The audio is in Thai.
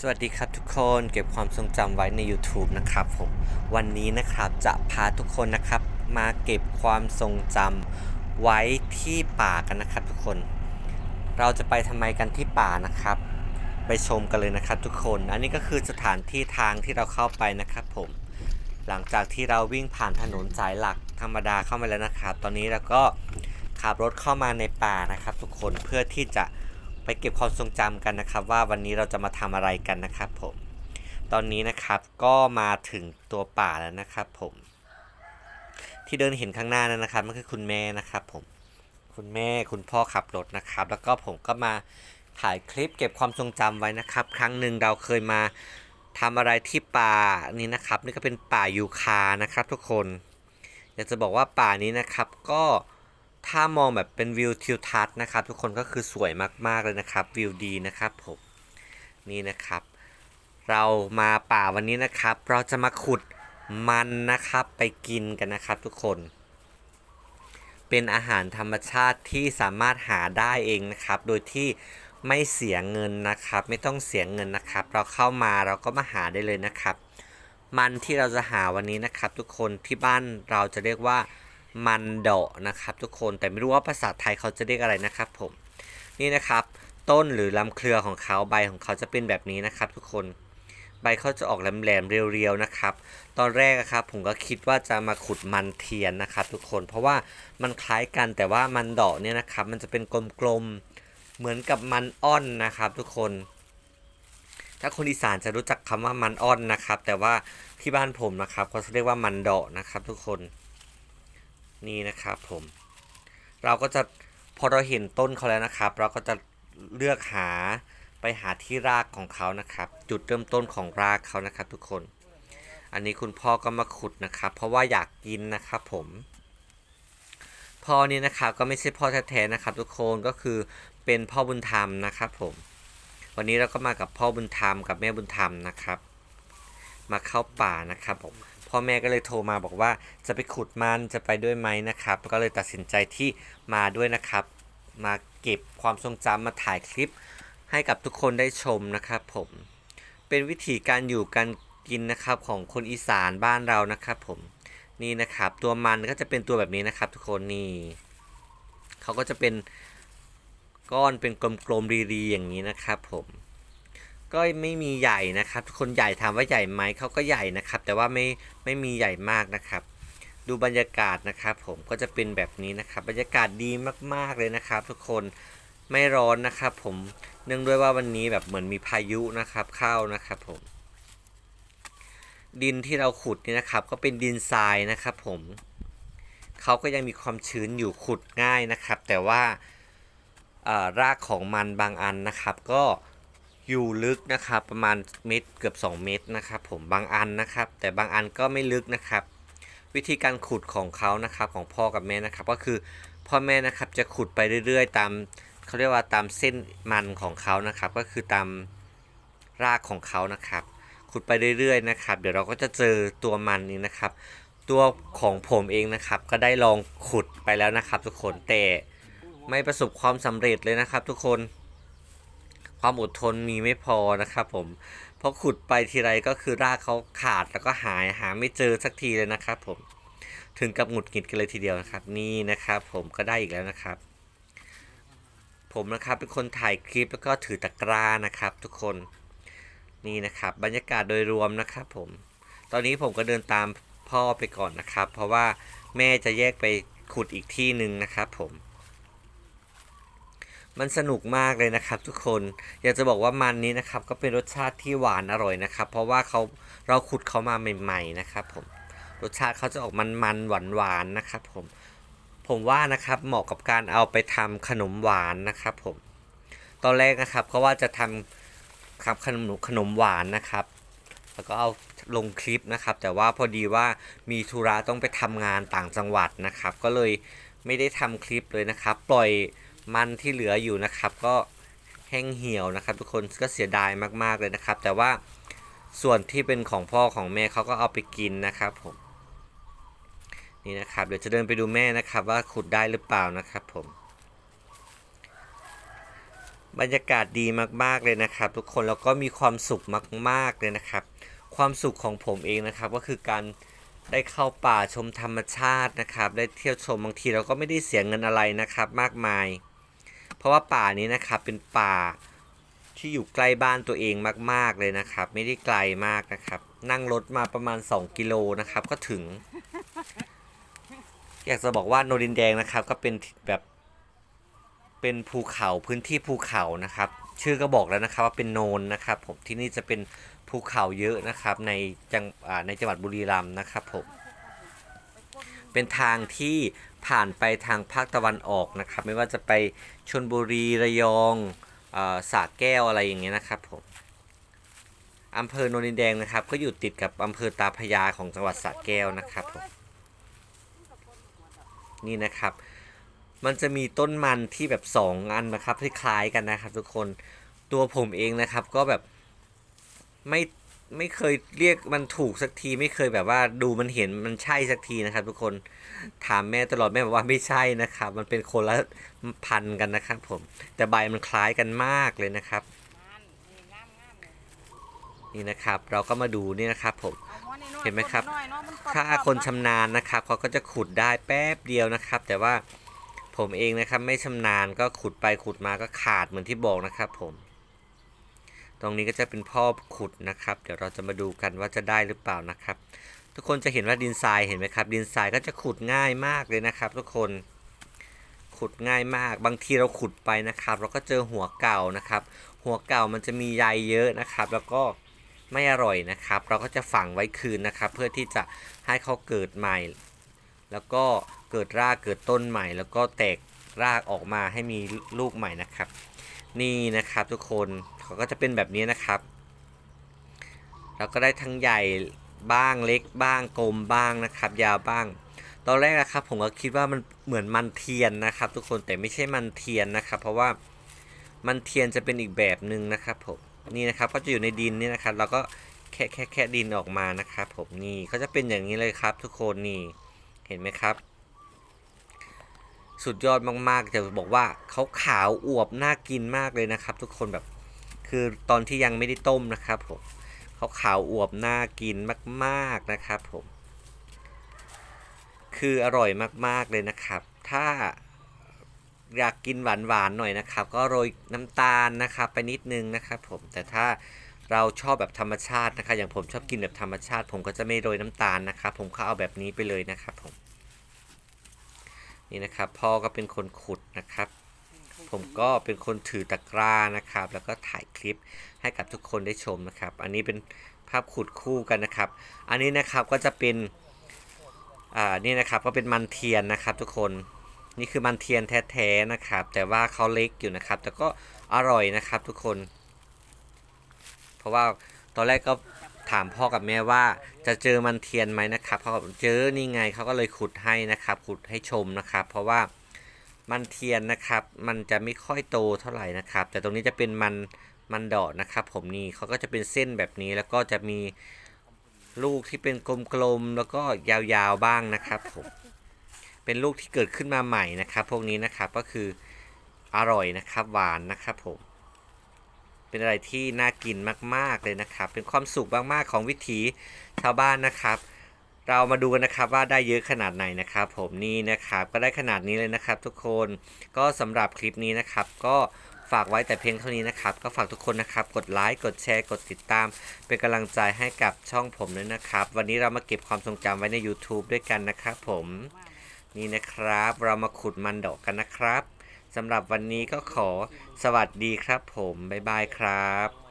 สวัสดีครับทุกคนเก็บความทรงจำไว้ใน YouTube นะครับผมวันนี้นะครับจะพาทุกคนนะครับ มาเก็บความทรงจำไว้ที่ป่ากันนะครับทุกคน เราจะไปทำไมกันที่ป่านะครับ ไปชมกันเลยนะครับทุกคน อันนี้ก็คือสถานที่ทางที่เราเข้าไปนะครับผม หลังจากที่เราวิ่งผ่านถนนสายหลักธรรมดาเข้ามาแล้วนะครับ ตอนนี้เราก็ขับรถเข้ามาในป่านะครับ ทุกคนเพื่อที่จะ ไปเก็บความทรงจำกันนะครับ ว่าวันนี้เราจะมาทำอะไรกันนะครับผม ตอนนี้นะครับก็มาถึงตัวป่าแล้วนะครับผม ที่เดินเห็นข้างหน้านั้นนะครับมันคือคุณแม่นะครับผมคุณแม่คุณพ่อขับรถนะครับ แล้วก็ผมก็มาถ่ายคลิปเก็บความทรงจำไว้นะครับ ครั้งหนึ่งเราเคยมาทำอะไรที่ป่านี้นะครับ นี่ก็เป็นป่ายูคานะครับ ทุกคน อยากจะบอกว่าป่านี้นะครับก็ ถ้ามองแบบเป็นวิวทิวทัศน์นะครับ ทุกคนก็คือสวยมากๆเลยนะครับ วิวดีนะครับผมนี่นะครับ เรามาป่าวันนี้นะครับ เราจะมาขุดมันนะครับไปกินกันนะครับทุกคน เป็นอาหารธรรมชาติที่สามารถหาได้เองนะครับ โดยที่ไม่เสียเงินนะครับ ไม่ต้องเสียเงินนะครับ เราเข้ามาเราก็มาหาได้เลยนะครับ มันที่เราจะหาวันนี้นะครับ ทุกคนที่บ้านเราจะเรียกว่า มันเดะนะครับ ทุกคนแต่ไม่รู้ว่าภาษาไทยเขาจะเรียกอะไรนะครับผมนี่นะครับ ต้นหรือลำเครือของเขาใบของเขาจะเป็นแบบนี้นะครับ ทุกคนใบเขาจะออกแหลมๆเรียวๆนะครับ ตอนแรกอะครับผมก็คิดว่าจะมาขุดมันเทียนนะครับ ทุกคนเพราะว่ามันคล้ายกันแต่ว่ามันดาะเนี่ยนะครับ มันจะเป็นกลมๆเหมือนกับมันอ้อนนะครับ ทุกคน ถ้าคนอีสานจะรู้จักคำว่ามันอ้อนนะครับ แต่ว่าที่บ้านผมนะครับเขาเรียกว่ามันดาะนะครับ ทุกคน นี่นะครับผม เราก็จะพอเราเห็นต้นเขาแล้วนะครับ เราก็จะเลือกหาไปหาที่รากของเขานะครับ จุดเริ่มต้นของรากเขานะครับ ทุกคน อันนี้คุณพ่อก็มาขุดนะครับ เพราะว่าอยากกินนะครับผมพ่อนี่นะครับก็ไม่ใช่พ่อแท้ๆนะครับ ทุกคนก็คือเป็นพ่อบุญธรรมนะครับผม วันนี้เราก็มากับพ่อบุญธรรมกับแม่บุญธรรมนะครับ มาเข้าป่านะครับผม พ่อแม่ก็เลยโทรมาบอกว่าจะไปขุดมันจะไปด้วยไหมนะครับ ก็เลยตัดสินใจที่มาด้วยนะครับ มาเก็บความทรงจำมาถ่ายคลิป ให้กับทุกคนได้ชมนะครับ ผมเป็นวิธีการอยู่การกินนะครับของคนอีสานบ้านเรานะครับผมนี่นะครับ ตัวมันก็จะเป็นตัวแบบนี้นะครับ ทุกคนนี่เขาก็จะเป็นก้อนเป็นกลมๆรีๆอย่างนี้นะครับผม ก็ไม่มีใหญ่นะครับทุกคนใหญ่ถามว่าใหญ่ไหมเขาก็ใหญ่นะครับ แต่ว่าไม่ไม่มีใหญ่มากนะครับ ดูบรรยากาศนะครับ ผมก็จะเป็นแบบนี้นะครับ บรรยากาศดีมากๆเลยนะครับ ทุกคนไม่ร้อนนะครับ ผมเนื่องด้วยว่าวันนี้แบบเหมือนมีพายุนะครับเข้านะครับผม ดินที่เราขุดนี่นะครับ ก็เป็นดินทรายนะครับ ผมเขาก็ยังมีความชื้นอยู่ขุดง่ายนะครับ แต่ว่ารากของมันบางอันนะครับ ก็ อยู่ลึกนะครับประมาณเมตรเกือบ 2 เมตรนะครับผมบางอันนะครับ แต่บางอันก็ไม่ลึกนะครับ วิธีการขุดของเขานะครับของพ่อกับแม่นะครับ ก็คือพ่อแม่นะครับจะขุดไปเรื่อย ๆ ตามเขาเรียกว่าตามเส้นมันของเขานะครับ ก็คือตามรากของเขานะครับ ขุดไปเรื่อยๆนะครับ เดี๋ยวเราก็จะเจอตัวมันนี้นะครับ ตัวของผมเองนะครับ ก็ได้ลองขุดไปแล้วนะครับ ทุกคนแต่ไม่ประสบความสำเร็จเลยนะครับ ทุกคน ความอดทนมีไม่พอนะครับผมเพราะขุดไปทีไรก็คือรากเขาขาดแล้วก็หายหาไม่เจอสักทีเลยนะครับผมถึงกับหงุดหงิดกันเลยทีเดียวนะครับ นี่นะครับ ผมก็ได้อีกแล้วนะครับ ผมนะครับเป็นคนถ่ายคลิปแล้วก็ถือตะกร้านะครับ ทุกคนนี่นะครับ บรรยากาศโดยรวมนะครับผม ตอนนี้ผมก็เดินตามพ่อไปก่อนนะครับ เพราะว่าแม่จะแยกไปขุดอีกที่หนึ่งนะครับผม มันสนุกมากเลยนะครับ ทุกคน อยากจะบอกว่ามันนี้นะครับ ก็เป็นรสชาติที่หวานอร่อยนะครับ เพราะว่าเขาเราขุดเขามาใหม่ๆนะครับผม รสชาติเขาจะออกมันๆหวานๆนะครับ ผม ผมว่านะครับเหมาะกับการเอาไปทำขนมหวานนะครับ ผม ตอนแรกนะครับเขาว่าจะทำครับขนมขนมหวานนะครับ แล้วก็เอาลงคลิปนะครับ แต่ว่าพอดีว่ามีธุระต้องไปทำงานต่างจังหวัดนะครับ ก็เลยไม่ได้ทำคลิปเลยนะครับ ปล่อย มันที่เหลืออยู่นะครับ ก็แห้งเหี่ยวนะครับ ทุกคนก็เสียดายมากๆเลยนะครับ แต่ว่าส่วนที่เป็นของพ่อของแม่เขาก็เอาไปกินนะครับผมนี่นะครับเดี๋ยวจะเดินไปดูแม่นะครับ ว่าขุดได้หรือเปล่านะครับผมบรรยากาศดีมากๆเลยนะครับ ทุกคนแล้วก็มีความสุขมาก ๆเลยนะครับ ความสุขของผมเองนะครับ ก็คือการได้เข้าป่าชมธรรมชาตินะครับ ได้เที่ยวชมบางทีเราก็ไม่ได้เสียเงินอะไรนะครับ มากมาย เพราะว่าป่านี้นะครับเป็นป่าที่อยู่ใกล้บ้านตัวเองมาก ๆเลยนะครับ ไม่ได้ไกลมากนะครับ นั่งรถมาประมาณ 2 กิโลนะครับ ก็ถึง อยากจะบอกว่าโนดินแดงนะครับ ก็เป็นแบบเป็นภูเขาพื้นที่ภูเขานะครับ ชื่อก็บอกแล้วนะครับว่าเป็นโนนนะครับ ผมที่นี่จะเป็นภูเขาเยอะนะครับ ในจังอ่าในจังหวัดบุรีรัมย์นะครับผมเป็นทางที่ ผ่านไปทางภาคตะวันออกนะครับ ไม่ว่าจะไปชนบุรีระยองออสระแก้วอะไรอย่างเงี้ยนะครับผมอำเภอโนนินแดงนะครับ ก็อยู่ติดกับอำเภอตาพยาของจังหวัดสระแก้วนะครับผมนี่นะครับ มันจะมีต้นมันที่แบบสองอันนะครับที่คล้ายกันนะครับ ทุกคนตัวผมเองนะครับก็แบบไม่ ไม่เคยเรียกมันถูกสักที ไม่เคยแบบว่าดูมันเห็นมันใช่สักทีนะครับ ทุกคนถามแม่ตลอดแม่บอกว่าไม่ใช่นะครับ มันเป็นคนละพันกันนะครับ ผม แต่ใบมันคล้ายกันมากเลยนะครับ นี่นะครับ เราก็มาดูนี่นะครับ ผมเห็นไหมครับ ถ้าคนชำนาญนะครับเขาก็จะขุดได้แป๊บเดียวนะครับ แต่ว่าผมเองนะครับ ไม่ชำนาญก็ขุดไปขุดมาก็ขาดเหมือนที่บอกนะครับ ผม ตรงนี้ก็จะเป็นพ่อขุดนะครับ เดี๋ยวเราจะมาดูกันว่าจะได้หรือเปล่านะครับ ทุกคนจะเห็นว่าดินทรายเห็นไหมครับ ดินทรายก็จะขุดง่ายมากเลยนะครับ ทุกคนขุดง่ายมาก บางทีเราขุดไปนะครับ เราก็เจอหัวเก่านะครับ หัวเก่ามันจะมีใยเยอะนะครับ แล้วก็ไม่อร่อยนะครับ เราก็จะฝังไว้คืนนะครับ เพื่อที่จะให้เขาเกิดใหม่ แล้วก็เกิดรากเกิดต้นใหม่ แล้วก็แตก รากออกมาให้มีลูกใหม่นะครับ นี่นะครับทุกคนเขาก็จะเป็นแบบนี้นะครับ เราก็ได้ทั้งใหญ่บ้างเล็กบ้างกลมบ้างนะครับ ยาวบ้าง ตอนแรกนะครับ ผมก็คิดว่ามันเหมือนมันเทียนนะครับ ทุกคนแต่ไม่ใช่มันเทียนนะครับ เพราะว่ามันเทียนจะเป็นอีกแบบหนึ่งนะครับผมนี่นะครับก็จะอยู่ในดินนี่นะครับ เราก็แค่แค่แค่ดินออกมานะครับ ผมนี่เขาจะเป็นอย่างนี้เลยครับ ทุกคนนี่เห็นไหมครับ สุดยอดมากๆจะบอกว่าเขาขาวอวบน่ากินมากเลยนะครับ ทุกคนแบบคือตอนที่ยังไม่ได้ต้มนะครับผมเขาขาวอวบน่ากินมากๆนะครับผม คืออร่อยมากๆเลยนะครับ ถ้าอยากกินหวานๆหน่อยนะครับ ก็โรยน้ำตาลนะครับไปนิดนึงนะครับ ผมแต่ถ้าเราชอบแบบธรรมชาตินะครับอย่างผมชอบกินแบบธรรมชาติ ผมก็จะไม่โรยน้ำตาลนะครับ ผมก็เอาแบบนี้ไปเลยนะครับผม นี่นะครับพ่อก็เป็นคนขุดนะครับ ผมก็เป็นคนถือตะกร้านะครับ แล้วก็ถ่ายคลิปให้กับทุกคนได้ชมนะครับ อันนี้เป็นภาพขุดคู่กันนะครับ อันนี้นะครับก็จะเป็นอ่านี่นะครับก็เป็นมันเทียนนะครับ ทุกคนนี่คือมันเทียนแท้ๆนะครับ แต่ว่าเขาเล็กอยู่นะครับ แต่ก็อร่อยนะครับทุกคน เพราะว่าตอนแรกก็ ถามพ่อกับแม่ว่าจะเจอมันเทียนไหมนะครับเขาบอกเจอนี่ไงเขาก็เลยขุดให้นะครับขุดให้ชมนะครับ เพราะว่ามันเทียนนะครับ มันจะไม่ค่อยโตเท่าไหร่นะครับ แต่ตรงนี้จะเป็นมันมันดอกนะครับ ผมนี่เขาก็จะเป็นเส้นแบบนี้แล้วก็จะมีลูกที่เป็นกลมๆแล้วก็ยาวๆบ้างนะครับผมเป็นลูกที่เกิดขึ้นมาใหม่นะครับ พวกนี้นะครับก็คืออร่อยนะครับหวานนะครับผม เป็นอะไรที่น่ากินมาก ๆ เลยนะครับ เป็นความสุขมาก ๆ ของวิถีชาวบ้านนะครับ เรามาดูกันนะครับว่าได้เยอะขนาดไหนนะครับ ผมนี่นะครับก็ได้ขนาดนี้เลยนะครับ ทุกคนก็สำหรับคลิปนี้นะครับ ก็ฝากไว้แต่เพียงเท่านี้นะครับ ก็ฝากทุกคนนะครับ กดไลค์กดแชร์กดติดตาม เป็นกำลังใจให้กับช่องผมด้วยนะครับ วันนี้เรามาเก็บความทรงจำไว้ใน YouTube ด้วยกันนะครับ ผมนี่นะครับ เรามาขุดมันดอกกันนะครับ สำหรับวันนี้ก็ขอสวัสดีครับผม บ๊ายบายครับ